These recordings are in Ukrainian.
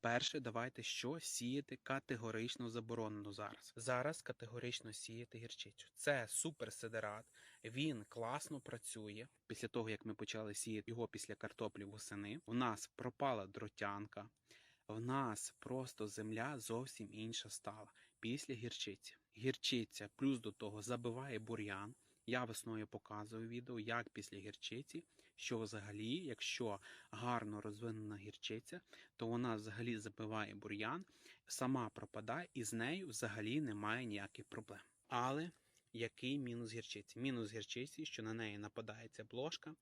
Перше, давайте що сіяти категорично заборонено зараз. Зараз категорично сіяти гірчицю. Це суперсидерат. Він класно працює. Після того як ми почали сіяти його після картоплі восени, у нас пропала дротянка. В нас просто земля зовсім інша стала після гірчиці. Гірчиця плюс до того забиває бур'ян. Я весною показую відео, як після гірчиці, що взагалі, якщо гарно розвинена гірчиця, то вона взагалі забиває бур'ян, сама пропадає і з нею взагалі немає ніяких проблем. Але який мінус гірчиці? Мінус гірчиці, що на неї нападає ця блошка,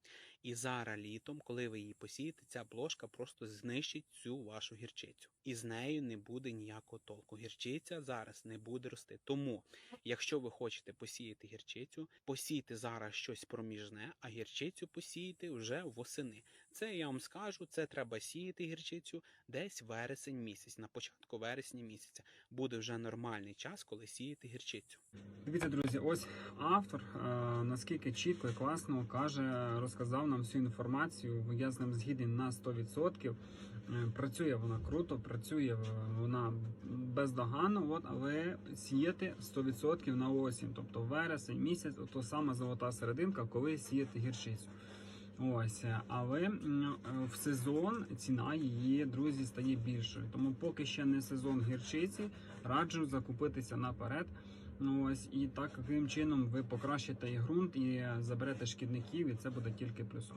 і зараз літом, коли ви її посієте, ця блошка просто знищить цю вашу гірчицю. І з нею не буде ніякого толку. Гірчиця зараз не буде рости. Тому, якщо ви хочете посіяти гірчицю, посійте зараз щось проміжне, а гірчицю посіяти вже восени. Це я вам скажу, це треба сіяти гірчицю десь вересень місяць, на початку вересня місяця. Буде вже нормальний час, коли сіяти гірчицю. Дивіться, друзі, ось автор е, наскільки чітко і класно каже, розказав нам всю інформацію. Я з ним згідний на 100%. Е, Працює вона круто, працює вона бездоганно, от, але сіяти 100% на осінь, тобто вересень місяць, то саме золота серединка, коли сіяти гірчицю. Ось, але е, в сезон ціна її, друзі, стає більшою. Тому поки ще не сезон гірчиці, раджу закупитися наперед. Ну ось і так таким чином ви покращите і ґрунт, і заберете шкідників, і це буде тільки плюсом.